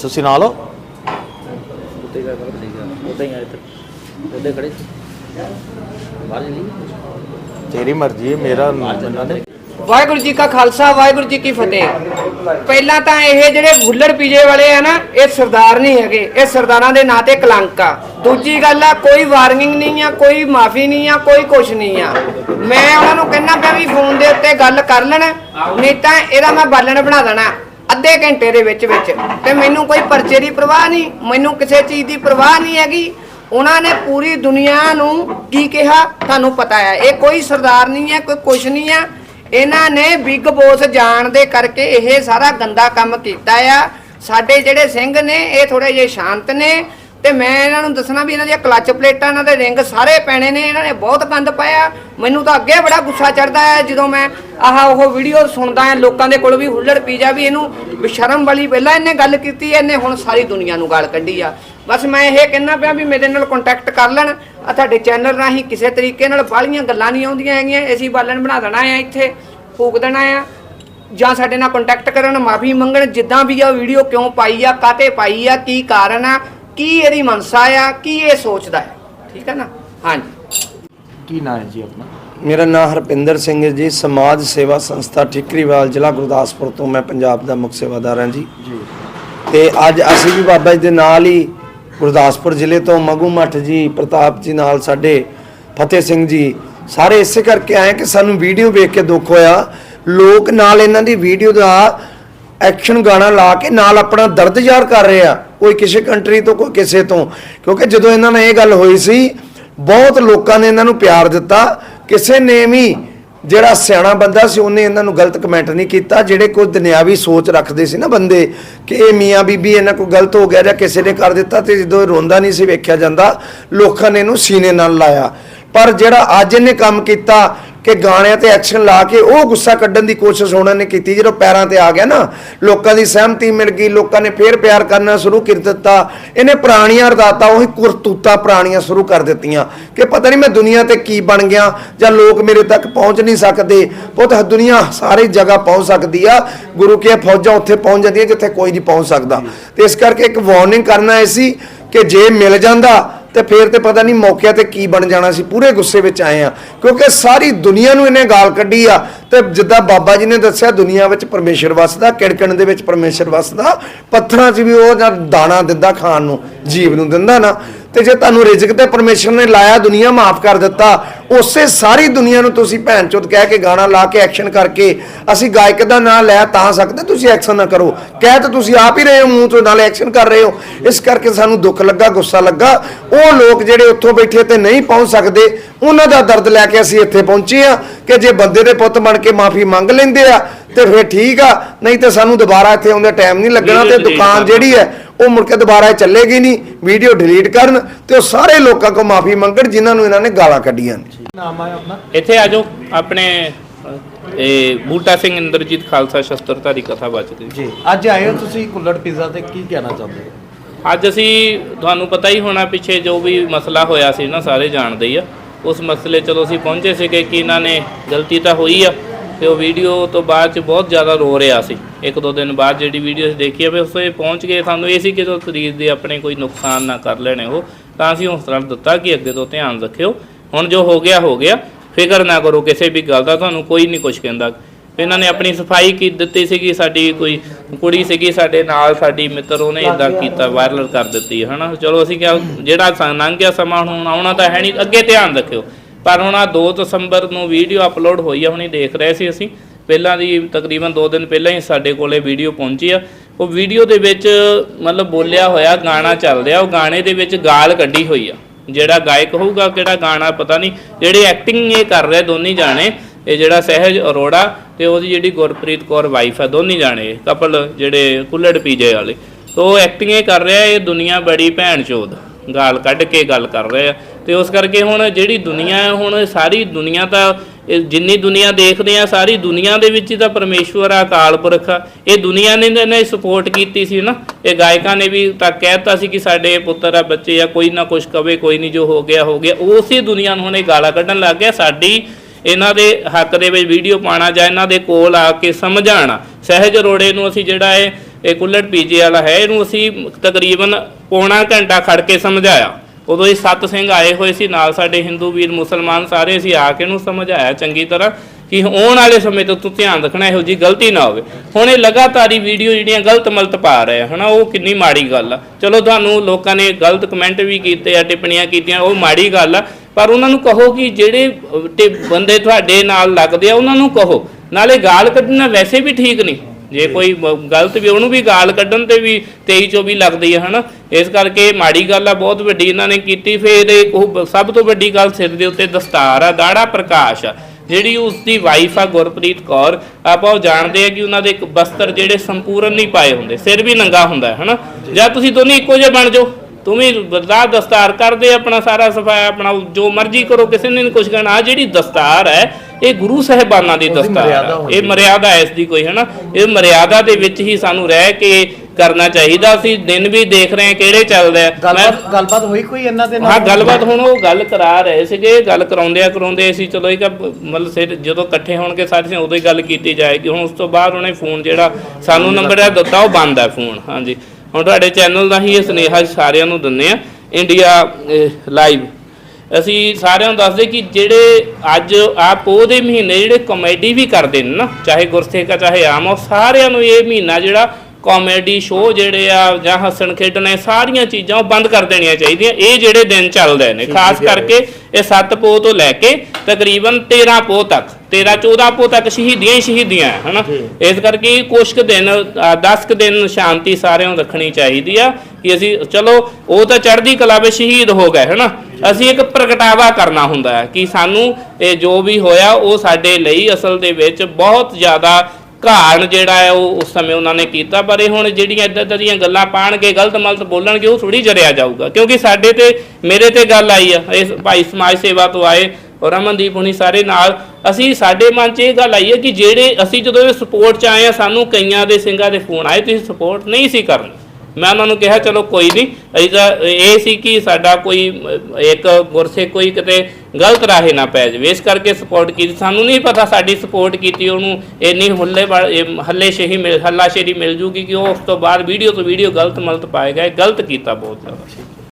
ਤੁਸੀਂ ਨਾਲ ਹੋ? ਉੱਤੇ ਕਰ ਕਰ ਠੀਕ ਉੱਤੇ ਹੀ ਆਏ ਤੇ ਉੱਤੇ ਖੜੇ ਬਾਹਰ ਨਹੀਂ ਤੇਰੀ ਮਰਜ਼ੀ ਹੈ ਮੇਰਾ ਵਾਹਿਗੁਰੂ ਜੀ ਕਾ ਖਾਲਸਾ ਵਾਹਿਗੁਰੂ ਜੀ ਕੀ ਫਤਿਹ। ਪਹਿਲਾਂ ਤਾਂ ਇਹ ਜਿਹੜੇ ਬੁੱਲੜ ਪੀਜੇ ਵਾਲੇ ਆ ਨਾ, ਇਹ ਸਰਦਾਰ ਨਹੀਂ ਹੈਗੇ। ਇਹ ਸਰਦਾਰਾਂ ਦੇ ਨਾਂ ਤੇ ਕਲੰਕ ਆ। ਦੂਜੀ ਗੱਲ ਆ, ਕੋਈ ਵਾਰਨਿੰਗ ਨਹੀਂ ਆ, ਕੋਈ ਮਾਫੀ ਨਹੀਂ ਆ, ਕੋਈ ਕੁਛ ਨਹੀਂ ਆ। ਮੈਂ ਉਹਨਾਂ ਨੂੰ ਕਹਿਣਾ ਪਿਆ ਵੀ ਫੋਨ ਦੇ ਉੱਤੇ ਗੱਲ ਕਰ ਲੈਣ, ਨਹੀਂ ਤਾਂ ਇਹਦਾ ਮੈਂ ਬਾਲਣ ਬਣਾ ਦੇਣਾ, ਅੱਧੇ ਘੰਟੇ ਦੇ ਵਿੱਚ ਵਿੱਚ। ਤੇ ਮੈਨੂੰ ਕੋਈ ਪਰਚੇ ਦੀ ਪਰਵਾਹ ਨਹੀਂ, ਮੈਨੂੰ ਕਿਸੇ ਚੀਜ਼ ਦੀ ਪਰਵਾਹ ਨਹੀਂ ਹੈਗੀ। ਉਹਨਾਂ ਨੇ ਪੂਰੀ ਦੁਨੀਆ ਨੂੰ ਕੀ ਕਿਹਾ, ਤੁਹਾਨੂੰ ਪਤਾ ਹੈ ਇਹ ਕੋਈ ਸਰਦਾਰ ਨਹੀਂ ਹੈ ਕੋਈ ਕੁਛ ਨਹੀਂ ਆ। ਇਹਨਾਂ ਨੇ ਬਿਗ ਬੋਸ ਜਾਣ ਦੇ ਕਰਕੇ ਇਹ ਸਾਰਾ ਗੰਦਾ ਕੰਮ ਕੀਤਾ ਆ। ਸਾਡੇ ਜਿਹੜੇ ਸਿੰਘ ਨੇ, ਇਹ ਥੋੜੇ ਜਿਹੇ ਸ਼ਾਂਤ ਨੇ ਤੇ ਮੈਂ ਇਹਨਾਂ ਨੂੰ ਦੱਸਣਾ ਵੀ ਇਹਨਾਂ ਦੀਆਂ ਕਲੱਚ ਪਲੇਟਾਂ, ਇਹਨਾਂ ਦੇ ਰਿੰਗ ਸਾਰੇ ਪੈਣੇ ਨੇ, ਇਹਨਾਂ ਨੇ ਬਹੁਤ ਗੰਦ ਪਾਇਆ। ਮੈਨੂੰ ਤਾਂ ਅੱਗੇ ਬੜਾ ਗੁੱਸਾ ਚੜਦਾ ਹੈ ਜਦੋਂ ਮੈਂ ਆਹ ਉਹ ਵੀਡੀਓ ਸੁਣਦਾ ਹਾਂ ਲੋਕਾਂ ਦੇ ਕੋਲ ਵੀ ਹੁੱਲੜ ਪੀਜ਼ਾ ਵੀ ਇਹਨੂੰ ਬਸ਼ਰਮ ਵਾਲੀ ਪਹਿਲਾਂ ਇਹਨੇ ਗੱਲ ਕੀਤੀ, ਇਹਨੇ ਹੁਣ ਸਾਰੀ ਦੁਨੀਆ ਨੂੰ ਗਾਲ ਕੱਢੀ ਆ। ਬਸ ਮੈਂ ਇਹ ਕਹਿਣਾ ਪਿਆ ਵੀ ਮੇਰੇ ਨਾਲ ਕੰਟੈਕਟ ਕਰ ਲੈਣ ਆ ਤੁਹਾਡੇ ਚੈਨਲ ਰਾਹੀਂ ਕਿਸੇ ਤਰੀਕੇ ਨਾਲ ਬਾਹਲੀਆਂ ਗੱਲਾਂ ਨਹੀਂ ਆਉਂਦੀਆਂ ਹੈਗੀਆਂ ਅਸੀਂ ਬਾਲਣ ਬਣਾ ਦੇਣਾ ਆ ਇੱਥੇ ਫੂਕ ਦੇਣਾ ਆ। ਜਾਂ ਸਾਡੇ ਨਾਲ ਕੰਟੈਕਟ ਕਰਨ ਮਾਫੀ ਮੰਗਣ ਜਿੱਦਾਂ ਵੀ ਆ ਵੀਡੀਓ ਕਿਉਂ ਪਾਈ ਆ ਕਾਤੇ ਪਾਈ ਆ ਕੀ ਕਾਰਨ ਆ ਕੀ ਇਹਦੀ ਮਨਸਾ ਆ ਕੀ ਇਹ ਸੋਚਦਾ ਹੈ ਠੀਕ ਹੈ ਨਾ? ਹਾਂਜੀ। ਕੀ ਨਾਂ ਹੈ ਜੀ ਆਪਣਾ? ਮੇਰਾ ਨਾਮ ਹਰਪਿੰਦਰ ਸਿੰਘ ਹੈ ਜੀ ਸਮਾਜ ਸੇਵਾ ਸੰਸਥਾ ਠਿਕਰੀਵਾਲ ਜ਼ਿਲ੍ਹਾ ਗੁਰਦਾਸਪੁਰ ਤੋਂ ਮੈਂ ਪੰਜਾਬ ਦਾ ਮੁੱਖ ਸੇਵਾਦਾਰ ਹਾਂ ਜੀ। ਜੀ। ਤੇ ਅੱਜ ਅਸੀਂ ਵੀ ਬਾਬਾ ਜੀ ਦੇ ਨਾਲ ਹੀ ਗੁਰਦਾਸਪੁਰ ਜ਼ਿਲ੍ਹੇ ਤੋਂ ਮਗੂ ਮੱਠ ਜੀ, ਪ੍ਰਤਾਪ ਜੀ ਨਾਲ ਸਾਡੇ ਫਤਿਹ ਸਿੰਘ ਜੀ। ਸਾਰੇ ਇਸੇ ਕਰਕੇ ਆਏ ਕਿ ਸਾਨੂੰ ਵੀਡੀਓ ਵੇਖ ਕੇ ਦੁੱਖ ਹੋਇਆ। ਲੋਕ ਨਾਲ ਇਹਨਾਂ ਦੀ ਵੀਡੀਓ ਦਾ ਐਕਸ਼ਨ ਗਾਣਾ ਲਾ ਕੇ ਨਾਲ ਆਪਣਾ ਦਰਦ ਜ਼ਾਹਰ ਕਰ ਰਹੇ ਆ। ਕੋਈ ਕਿਸੇ ਕੰਟਰੀ ਤੋਂ, ਕੋਈ ਕਿਸੇ ਤੋਂ। ਕਿਉਂਕਿ ਜਦੋਂ ਇਹਨਾਂ ਨਾਲ ਇਹ ਗੱਲ ਹੋਈ ਸੀ, ਬਹੁਤ ਲੋਕਾਂ ਨੇ ਇਹਨਾਂ ਨੂੰ ਪਿਆਰ ਦਿੱਤਾ। ਕਿਸੇ ਨੇ ਵੀ ਜਿਹੜਾ ਸਿਆਣਾ ਬੰਦਾ ਸੀ, ਉਹਨੇ ਇਹਨਾਂ ਨੂੰ ਗਲਤ ਕਮੈਂਟ ਨਹੀਂ ਕੀਤਾ, ਜਿਹੜੇ ਕੋਈ ਦੁਨਿਆਵੀ ਸੋਚ ਰੱਖਦੇ ਸੀ ਨਾ ਬੰਦੇ ਕਿ ਇਹ ਮੀਆਂ ਬੀਬੀ ਇਹਨਾਂ ਕੋਲ ਗਲਤ ਹੋ ਗਿਆ ਜਾਂ ਕਿਸੇ ਨੇ ਕਰ ਦਿੱਤਾ ਤੇ ਜਦੋਂ ਇਹ ਰੋਂਦਾ ਨਹੀਂ ਸੀ ਵੇਖਿਆ ਜਾਂਦਾ, ਲੋਕਾਂ ਨੇ ਇਹਨੂੰ ਸੀਨੇ ਨਾਲ ਲਾਇਆ। ਪਰ ਜਿਹੜਾ ਅੱਜ ਇਹਨੇ ਕੰਮ ਕੀਤਾ ਕਿ ਗਾਣਿਆਂ ਤੇ ਐਕਸ਼ਨ ਲਾ ਕੇ ਉਹ ਗੁੱਸਾ ਕੱਢਣ ਦੀ ਕੋਸ਼ਿਸ਼ ਉਹਨਾਂ ਨੇ ਕੀਤੀ, ਜਦੋਂ ਪੈਰਾਂ ਤੇ ਆ ਗਿਆ ਨਾ, ਲੋਕਾਂ ਦੀ ਸਹਿਮਤੀ ਮਿਲ ਗਈ, ਲੋਕਾਂ ਨੇ ਫੇਰ ਪਿਆਰ ਕਰਨਾ ਸ਼ੁਰੂ ਕਰ ਦਿੱਤਾ। ਇਹਨੇ ਪੁਰਾਣੀਆਂ ਅਰਦਾਤਾਂ ਉਹੀ ਕਰਤੂਤਾਂ ਪੁਰਾਣੀਆਂ ਸ਼ੁਰੂ ਕਰ ਦਿੱਤੀਆਂ। ਕਿ ਪਤਾ ਨਹੀਂ ਮੈਂ ਦੁਨੀਆ ਤੇ ਕੀ ਬਣ ਗਿਆ, ਜਾਂ ਲੋਕ ਮੇਰੇ ਤੱਕ ਪਹੁੰਚ ਨਹੀਂ ਸਕਦੇ। ਪੁੱਤ ਦੁਨੀਆ ਸਾਰੀ ਜਗ੍ਹਾ ਪਹੁੰਚ ਸਕਦੀ ਆ। ਗੁਰੂ ਕੀ ਫੌਜਾਂ ਉੱਥੇ ਪਹੁੰਚ ਜਾਂਦੀਆਂ ਜਿੱਥੇ ਕੋਈ ਨਹੀਂ ਪਹੁੰਚ ਸਕਦਾ। ਤੇ ਇਸ ਕਰਕੇ ਇੱਕ ਵਾਰਨਿੰਗ ਕਰਨਾ ਇਹ ਸੀ ਕਿ ਜੇ ਮਿਲ ਜਾਂਦਾ ਤੇ ਫੇਰ ਤੇ ਪਤਾ ਨਹੀਂ ਮੌਕਿਆਂ ਤੇ ਕੀ ਬਣ ਜਾਣਾ ਸੀ, ਪੂਰੇ ਗੁੱਸੇ ਵਿੱਚ ਆਏ ਆ ਕਿਉਂਕਿ ਸਾਰੀ ਦੁਨੀਆ ਨੂੰ ਇਹਨੇ ਗਾਲ ਕੱਢੀ ਆ। ਤੇ ਜਿੱਦਾਂ ਬਾਬਾ ਜੀ ਨੇ ਦੱਸਿਆ, ਦੁਨੀਆ ਵਿੱਚ ਪਰਮੇਸ਼ਰ ਵਸਦਾ, ਕਿੜਕਣ ਦੇ ਵਿੱਚ ਪਰਮੇਸ਼ਰ ਵਸਦਾ, ਪੱਥਰਾਂ 'ਚ ਵੀ ਉਹ ਜਦ ਦਾਣਾ ਦਿੰਦਾ ਖਾਣ ਨੂੰ, ਜੀਵ ਨੂੰ ਦਿੰਦਾ ਨਾ। ਤੇ ਜੇ ਤੁਹਾਨੂੰ ਰਿਜ਼ਕ ਤੇ ਪਰਮੇਸ਼ਰ ਨੇ ਲਾਇਆ ਦੁਨੀਆ ਮਾਫ ਕਰ ਦਿੱਤਾ ਉਸੇ ਸਾਰੀ ਦੁਨੀਆ ਨੂੰ ਤੁਸੀਂ ਭੈਣ ਚੋਦ ਕਹਿ ਕੇ ਗਾਣਾ ਲਾ ਕੇ ਐਕਸ਼ਨ ਕਰਕੇ ਅਸੀਂ ਗਾਇਕ ਦਾ ਨਾਂ ਲੈ ਤਾਂ ਸਕਦੇ ਤੁਸੀਂ ਐਕਸ਼ਨ ਨਾ ਕਰੋ। ਕਹਿ ਤਾਂ ਤੁਸੀਂ ਆਪ ਹੀ ਰਹੇ ਹੋ ਮੂੰਹ ਤੋਂ ਨਾਲੇ ਐਕਸ਼ਨ ਕਰ ਰਹੇ ਹੋ। ਇਸ ਕਰਕੇ ਸਾਨੂੰ ਦੁੱਖ ਲੱਗਾ ਗੁੱਸਾ ਲੱਗਾ। ਉਹ ਲੋਕ ਜਿਹੜੇ ਉੱਥੋਂ ਬੈਠੇ ਤੇ ਨਹੀਂ ਪਹੁੰਚ ਸਕਦੇ ਉਹਨਾਂ ਦਾ ਦਰਦ ਲੈ ਕੇ ਅਸੀਂ ਇੱਥੇ ਪਹੁੰਚੇ ਆ ਕਿ ਜੇ ਬੰਦੇ ਦੇ ਪੁੱਤ ਬਣ ਕੇ ਮਾਫੀ ਮੰਗ ਲੈਂਦੇ ਆ ਤੇ ਫਿਰ ਠੀਕ ਆ। ਨਹੀਂ ਤੇ ਸਾਨੂੰ ਦੁਬਾਰਾ ਇੱਥੇ ਆਉਂਦਾ ਟਾਈਮ ਨਹੀਂ ਲੱਗਣਾ ਤੇ ਦੁਕਾਨ ਜਿਹੜੀ ਹੈ ਉਹ ਮੁੜ ਕੇ ਦੁਬਾਰਾ ਚੱਲੇਗੀ ਨਹੀਂ ਵੀਡੀਓ ਡਿਲੀਟ ਕਰਨ ਤੇ ਉਹ ਸਾਰੇ ਲੋਕਾਂ ਕੋਲ ਮਾਫੀ ਮੰਗਣ ਜਿਨ੍ਹਾਂ ਨੂੰ ਇਹਨਾਂ ਨੇ ਗਾਲਾਂ ਕੱਢੀਆਂ ਨੇ। ਨਾਮ ਹੈ ਆਪਣਾ? ਇੱਥੇ ਆ ਜਾਓ ਆਪਣੇ ਇਹ ਬੂਟਾ ਸਿੰਘ ਇੰਦਰਜੀਤ ਖਾਲਸਾ ਸ਼ਸਤਰਤਾ ਦੀ ਕਥਾ ਬਚਦੀ ਜੀ। ਅੱਜ ਆਏ ਹੋ ਤੁਸੀਂ ਕੁੱਲੜ ਪੀਜ਼ਾ ਤੇ ਕੀ ਕਹਿਣਾ ਚਾਹੁੰਦੇ ਹੋ? ਅੱਜ ਅਸੀਂ ਤੁਹਾਨੂੰ ਪਤਾ ਹੀ ਹੋਣਾ ਪਿੱਛੇ ਜੋ ਵੀ ਮਸਲਾ ਹੋਇਆ ਸੀ ਨਾ ਸਾਰੇ ਜਾਣਦੇ ਹੀ ਆ। ਉਸ ਮਸਲੇ ਚਲੋ ਅਸੀਂ ਪਹੁੰਚੇ ਸੀਗੇ ਕਿ ਇਹਨਾਂ ਨੇ ਗਲਤੀ ਤਾਂ ਹੋਈ ਆ ਤੇ ਉਹ ਵੀਡੀਓ ਤੋਂ ਬਾਅਦ ਚ ਬਹੁਤ ਜ਼ਿਆਦਾ ਰੋ ਰਿਹਾ ਸੀ। ਇੱਕ ਦੋ ਦਿਨ ਬਾਅਦ ਜਿਹੜੀ ਵੀਡੀਓ ਦੇਖੀ ਆ ਵੀ ਉਸੇ ਪਹੁੰਚ ਗਏ, ਸਾਨੂੰ ਇਹ ਸੀ ਕਿ ਜੋ ਸਰੀਰ ਦੇ ਆਪਣੇ ਕੋਈ ਨੁਕਸਾਨ ਨਾ ਕਰ ਲੈਣੇ ਉਹ, ਤਾਂ ਅਸੀਂ ਹੌਸਲਾ ਦਿੱਤਾ ਕਿ ਅੱਗੇ ਤੋਂ ਧਿਆਨ ਰੱਖਿਓ। ਹੁਣ ਜੋ ਹੋ ਗਿਆ ਹੋ ਗਿਆ। ਫਿਕਰ ਨਾ ਕਰੋ ਕਿਸੇ ਵੀ ਗੱਲ ਦਾ, ਤੁਹਾਨੂੰ ਕੋਈ ਨਹੀਂ ਕੁਝ ਕਹਿੰਦਾ। ਇਹਨਾਂ ਨੇ ਆਪਣੀ ਸਫ਼ਾਈ ਕੀ ਦਿੱਤੀ ਸੀਗੀ, ਸਾਡੀ ਕੋਈ ਕੁੜੀ ਸੀਗੀ, ਸਾਡੇ ਨਾਲ ਸਾਡੀ ਮਿੱਤਰ, ਉਹਨੇ ਇਦਾਂ ਕੀਤਾ ਵਾਇਰਲ ਕਰ ਦਿੱਤੀ ਹੈ ਹਨਾ? ਚਲੋ ਅਸੀਂ ਕਿਹਾ, ਜਿਹੜਾ ਲੰਘ ਗਿਆ ਸਮਾਂ ਹੁਣ, ਆਉਣਾ ਤਾਂ ਹੈ ਨਹੀਂ, ਅੱਗੇ ਧਿਆਨ ਰੱਖਿਓ। ਪਰ ਹੁਣ ਆ 2 ਦਸੰਬਰ ਨੂੰ ਵੀਡੀਓ ਅਪਲੋਡ ਹੋਈ ਆ, ਹੁਣੀ ਦੇਖ ਰਹੇ ਸੀ ਅਸੀਂ। ਪਹਿਲਾਂ ਦੀ ਤਕਰੀਬਨ 2 ਦਿਨ ਪਹਿਲਾਂ ਹੀ ਸਾਡੇ ਕੋਲੇ ਵੀਡੀਓ ਪਹੁੰਚੀ ਆ। ਉਹ ਵੀਡੀਓ ਦੇ ਵਿੱਚ ਮਤਲਬ ਬੋਲਿਆ ਹੋਇਆ ਗਾਣਾ ਚੱਲ ਰਿਹਾ ਉਹ ਗਾਣੇ ਦੇ ਵਿੱਚ ਗਾਲ ਕੱਢੀ ਹੋਈ ਆ। ਜਿਹੜਾ ਗਾਇਕ ਹੋਊਗਾ, ਕਿਹੜਾ ਗਾਣਾ ਪਤਾ ਨਹੀਂ। ਜਿਹੜੇ ਐਕਟਿੰਗ ਇਹ ਕਰ ਰਹੇ ਦੋਨੇ ਜਾਣੇ, ਇਹ ਜਿਹੜਾ ਸਹਿਜ ਅਰੋੜਾ ਤੇ ਉਹਦੀ ਜਿਹੜੀ ਗੁਰਪ੍ਰੀਤ ਕੌਰ ਵਾਈਫ ਆ, ਦੋਨੀ ਜਾਣੇ ਕਪਲ ਜਿਹੜੇ ਕੁੱਲੜ ਪੀਜੇ ਵਾਲੇ। ਤੋ ਐਕਟਿੰਗ ਇਹ ਕਰ ਰਿਹਾ, ਇਹ ਦੁਨੀਆ ਬੜੀ ਭੈਣ ਚੋਦ, ਗਾਲ ਕੱਢ ਕੇ ਗੱਲ ਕਰ ਰਹੇ ਆ। ਤੇ ਉਸ ਕਰਕੇ ਹੁਣ ਜਿਹੜੀ ਦੁਨੀਆ ਹੁਣ ਸਾਰੀ ਦੁਨੀਆ ਤਾਂ ਇਹ ਜਿੰਨੀ ਦੁਨੀਆ ਦੇਖਦੇ ਆ, ਸਾਰੀ ਦੁਨੀਆ ਦੇ ਵਿੱਚ ਹੀ ਤਾਂ ਪਰਮੇਸ਼ਵਰ ਆ, ਅਕਾਲ ਪੁਰਖ ਆ। ਇਹ ਦੁਨੀਆ ਨੇ ਨੇ ਸਪੋਰਟ ਕੀਤੀ ਸੀ ਨਾ। ਇਹ ਗਾਇਕਾਂ ਨੇ ਵੀ ਤਾਂ ਕਹਿਤਾ ਸੀ ਕਿ ਸਾਡੇ ਪੁੱਤਰ ਆ, ਬੱਚੇ ਆ, ਕੋਈ ਨਾ ਕੁਛ ਕਵੇ, ਕੋਈ ਨਹੀਂ ਜੋ ਹੋ ਗਿਆ ਹੋ ਗਿਆ। ਉਸੇ ਦੁਨੀਆ ਨੂੰ ਹੁਣ ਇਹ ਗਾਲਾਂ ਕੱਢਣ ਲੱਗ ਗਿਆ। ਸਾਡੀ ਇਹਨਾਂ ਦੇ ਹੱਕ ਦੇ ਵਿੱਚ ਵੀਡੀਓ ਪਾਣਾ ਜਾਂ ਇਹਨਾਂ ਦੇ ਕੋਲ ਆ ਕੇ ਸਮਝਾਉਣਾ। ਸਹਿਜ ਰੋੜੇ ਨੂੰ ਅਸੀਂ ਜਿਹੜਾ ਇਹ ਇਹ ਕੁੱਲੜ ਪੀਜੇ ਵਾਲਾ ਹੈ, ਇਹਨੂੰ ਅਸੀਂ ਤਕਰੀਬਨ ਪੌਣਾ ਘੰਟਾ ਖੜ ਕੇ ਸਮਝਾਇਆ। ਉਦੋਂ ਇਹ ਸੱਤ ਸਿੰਘ ਆਏ ਹੋਏ ਸੀ ਨਾਲ ਸਾਡੇ ਹਿੰਦੂ ਵੀਰ ਮੁਸਲਮਾਨ ਸਾਰੇ ਅਸੀਂ ਆ ਕੇ ਇਹਨੂੰ ਸਮਝਾਇਆ ਚੰਗੀ ਤਰ੍ਹਾਂ ਕਿ ਆਉਣ ਵਾਲੇ ਸਮੇਂ ਤੋਂ ਤੂੰ ਧਿਆਨ ਰੱਖਣਾ ਇਹੋ ਜੀ ਗਲਤੀ ਨਾ ਹੋਵੇ। ਹੁਣ ਇਹ ਲਗਾਤਾਰ ਹੀ ਵੀਡੀਓ ਜਿਹੜੀਆਂ ਗਲਤ ਮਲਤ ਪਾ ਰਹੇ ਆ ਹਨਾ ਉਹ ਕਿੰਨੀ ਮਾੜੀ ਗੱਲ ਆ। ਚਲੋ ਤੁਹਾਨੂੰ ਲੋਕਾਂ ਨੇ ਗਲਤ ਕਮੈਂਟ ਵੀ ਕੀਤੇ ਆ ਟਿੱਪਣੀਆਂ ਕੀਤੀਆਂ ਉਹ ਮਾੜੀ ਗੱਲ ਆ ਪਰ ਉਹਨਾਂ ਨੂੰ ਕਹੋ ਕਿ ਜਿਹੜੇ ਅਹ, ਬੰਦੇ ਤੁਹਾਡੇ ਨਾਲ ਲੱਗਦੇ ਆ ਉਹਨਾਂ ਨੂੰ ਕਹੋ। ਨਾਲੇ ਗਾਲ ਕੱਢਣਾ ਵੈਸੇ ਵੀ ਠੀਕ ਨਹੀਂ। ਜੇ ਕੋਈ ਗਲਤ ਵੀ, ਉਹਨੂੰ ਵੀ ਗਾਲ ਕੱਢਣ ਤੇ ਵੀ 23 24 ਲੱਗਦੀ ਹੈ ਹਨਾ? ਇਸ ਕਰਕੇ ਮਾੜੀ ਗੱਲ ਆ, ਬਹੁਤ ਵੱਡੀ ਇਹਨਾਂ ਨੇ ਕੀਤੀ। ਫਿਰ ਇਹ ਸਭ ਤੋਂ ਵੱਡੀ ਗੱਲ ਸਿਰ ਦੇ ਉੱਤੇ ਦਸਤਾਰ ਆ ਦਾੜਾ ਪ੍ਰਕਾਸ਼ ਆ, ਜਿਹੜੀ ਉਸ ਦੀ ਵਾਈਫ ਆ, ਗੁਰਪ੍ਰੀਤ ਕੌਰ। ਆਪਾਂ ਉਹ ਜਾਣਦੇ ਆ ਕਿ ਉਹਨਾਂ ਦੇ ਇੱਕ ਬਸਤਰ ਜਿਹੜੇ ਸੰਪੂਰਨ ਨਹੀਂ ਪਾਏ ਹੁੰਦੇ, ਸਿਰ ਵੀ ਨੰਗਾ ਹੁੰਦਾ ਹੈ ਹਨਾ? ਜਾਂ ਤੁਸੀਂ ਦੋਨੇ ਇੱਕੋ ਜਿਹੇ ਬਣ ਜਾਓ। ਤੂੰ ਵੀ ਬਰਦਾਰ ਦਸਤਾਰ ਕਰਦੇ ਆਪਣਾ ਸਾਰਾ ਸਫਾਇਆ, ਆਪਣਾ ਜੋ ਮਰਜ਼ੀ ਕਰੋ, ਕਿਸੇ ਨੇ ਨਹੀਂ ਕੁਝ ਕਹਿਣਾ। ਆ ਜਿਹੜੀ ਦਸਤਾਰ ਹੈ ਇਹ ਗੁਰੂ ਸਾਹਿਬਾਨਾਂ ਦੀ ਦਸਤਾਰ ਹੁੰਦੀ ਇਹ ਮਰਿਆਦਾ ਹੈ ਇਸ ਦੀ ਕੋਈ ਹਨਾ? ਇਹ ਮਰਿਆਦਾ ਦੇ ਵਿੱਚ ਹੀ ਸਾਨੂੰ ਰਹਿ ਕੇ ਕਰਨਾ ਚਾਹੀਦਾ ਅਸੀਂ ਦਿਨ ਵੀ ਦੇਖ ਰਹੇ ਹਾਂ ਕਿਹੜੇ ਚੱਲਦੇ ਆ ਮੈਂ ਗੱਲਬਾਤ ਗੱਲਬਾਤ ਹੋਈ ਕੋਈ ਇਹਨਾਂ ਦੇ ਨਾਲ? ਹਾਂ ਗੱਲਬਾਤ ਹੁਣ ਉਹ ਗੱਲ ਕਰਾ ਰਹੇ ਸੀਗੇ ਗੱਲ ਕਰਾਉਂਦੇ ਆ ਕਰਾਉਂਦੇ ਸੀ ਚਲੋ ਇਹ ਮਤਲਬ ਸਿਰ ਜਦੋਂ ਇਕੱਠੇ ਹੋਣਗੇ ਸਾਰੇ ਸੀ ਉਦੋਂ ਹੀ ਗੱਲ ਕੀਤੀ ਜਾਏਗੀ। ਹੁਣ ਉਸ ਤੋਂ ਬਾਅਦ ਉਹਨੇ ਫੋਨ ਜਿਹੜਾ ਸਾਨੂੰ ਨੰਬਰ ਆ ਦਿੱਤਾ। ਉਹ ਬੰਦ ਹੈ ਫੋਨ। ਹਾਂਜੀ। ਹੁਣ ਤੁਹਾਡੇ ਚੈਨਲ ਦਾ ਹੀ ਇਹ ਸੁਨੇਹਾ ਸਾਰਿਆਂ ਨੂੰ ਦਿੰਨੇ ਆ ਇੰਡੀਆ ਲਾਈਵ ਅਸੀਂ ਸਾਰਿਆਂ ਨੂੰ ਦੱਸਦੇ ਕਿ ਜਿਹੜੇ ਅੱਜ ਆ ਪੋਹ ਦੇ ਮਹੀਨੇ ਜਿਹੜੇ ਕਾਮੇਡੀ ਵੀ ਕਰਦੇ ਨੇ ਨਾ ਚਾਹੇ ਗੁਰਸੇਖ ਆ ਚਾਹੇ ਆਮ ਉਹ ਸਾਰਿਆਂ ਨੂੰ ਇਹ ਮਹੀਨਾ ਜਿਹੜਾ ਕਾਮੇਡੀ ਸ਼ੋਅ ਜਿਹੜੇ ਆ ਜਾਂ ਹੱਸਣ ਖੇਡਣ ਇਹ ਸਾਰੀਆਂ ਚੀਜ਼ਾਂ ਉਹ ਬੰਦ ਕਰ ਦੇਣੀਆਂ ਚਾਹੀਦੀਆਂ। ਇਹ ਜਿਹੜੇ ਦਿਨ ਚੱਲਦੇ ਨੇ ਖਾਸ ਕਰਕੇ ਇਹ 7 ਪੋਹ ਤੋਂ ਲੈ ਕੇ ਤਕਰੀਬਨ 13 ਪੋਹ ਤੱਕ। 13 14 ਪੋਹ ਤੱਕ ਸ਼ਹੀਦੀਆਂ ਹੀ ਸ਼ਹੀਦੀਆਂ ਹੈ ਹਨਾ ਇਸ ਕਰਕੇ ਕੁਛ ਕੁ ਦਿਨ 10 ਕੁ ਦਿਨ ਸ਼ਾਂਤੀ ਸਾਰਿਆਂ ਨੂੰ ਰੱਖਣੀ ਚਾਹੀਦੀ ਆ ਕਿ ਅਸੀਂ ਚਲੋ ਉਹ ਤਾਂ ਚੜ੍ਹਦੀ ਕਲਾ ਵਿੱਚ ਸ਼ਹੀਦ ਹੋ ਗਏ ਹਨਾ? ਅਸੀਂ ਇੱਕ ਪ੍ਰਗਟਾਵਾ ਕਰਨਾ ਹੁੰਦਾ ਹੈ ਕਿ ਸਾਨੂੰ ਇਹ ਜੋ ਵੀ ਹੋਇਆ ਉਹ ਸਾਡੇ ਲਈ ਅਸਲ ਦੇ ਵਿੱਚ ਬਹੁਤ ਜ਼ਿਆਦਾ ਘਾਣ ਜਿਹੜਾ ਹੈ ਉਹ ਉਸ ਸਮੇਂ ਉਹਨਾਂ ਨੇ ਕੀਤਾ ਪਰ ਇਹ ਹੁਣ ਜਿਹੜੀਆਂ ਇੱਦਾਂ ਦੀਆਂ ਗੱਲਾਂ ਪਾਣਗੇ ਗਲਤ ਮਲਤ ਬੋਲਣਗੇ ਉਹ ਥੋੜੀ ਜਰਿਆ ਜਾਊਗਾ ਕਿਉਂਕਿ ਸਾਡੇ ਤੇ ਮੇਰੇ ਤੇ ਗੱਲ ਆਈ ਆ ਇਸ ਭਾਈ ਸਮਾਜ ਸੇਵਾ ਤੋਂ ਆਏ ਔਰ ਅਮਨਦੀਪ ਹੁਣੀ ਸਾਰੇ ਨਾਲ ਅਸੀਂ ਸਾਡੇ ਮਨ 'ਚ ਇਹ ਗੱਲ ਆਈ ਹੈ ਕਿ ਜਿਹੜੇ ਅਸੀਂ ਜਦੋਂ ਇਹ ਸਪੋਰਟ 'ਚ ਆਏ ਆ ਸਾਨੂੰ ਕਈਆਂ ਦੇ ਸਿੰਘਾਂ ਦੇ ਫੋਨ ਆਏ, ਤੁਸੀਂ ਸਪੋਰਟ ਨਹੀਂ ਸੀ ਕਰਨੀ। ਮੈਂ ਉਹਨਾਂ ਨੂੰ ਕਿਹਾ, ਚਲੋ ਕੋਈ ਨਹੀਂ, ਅਸੀਂ ਤਾਂ ਇਹ ਸੀ ਕਿ ਸਾਡਾ ਕੋਈ, ਇੱਕ ਗੁਰਸੇ ਕੋਈ ਕਿਤੇ ਗਲਤ ਰਾਹੇ ਨਾ ਪੈ ਜਾਵੇ। ਇਸ ਕਰਕੇ ਸਪੋਰਟ ਕੀਤੀ। ਸਾਨੂੰ ਨਹੀਂ ਪਤਾ ਸਾਡੀ ਸਪੋਰਟ ਕੀਤੀ, ਉਹਨੂੰ ਇੰਨੀ ਹੁੱਲੇ ਹੱਲੇ ਸ਼ੇਹੀ ਮਿਲ, ਹੱਲਾ ਸ਼ੇਰੀ ਮਿਲ ਜੂਗੀ ਕਿ ਉਹ ਉਸ ਤੋਂ ਬਾਅਦ ਵੀਡੀਓ ਤੋਂ ਵੀਡੀਓ ਗਲਤ ਮਲਤ ਪਾਏਗਾ, ਇਹ ਗਲਤ ਕੀਤਾ ਬਹੁਤ ਜ਼ਿਆਦਾ।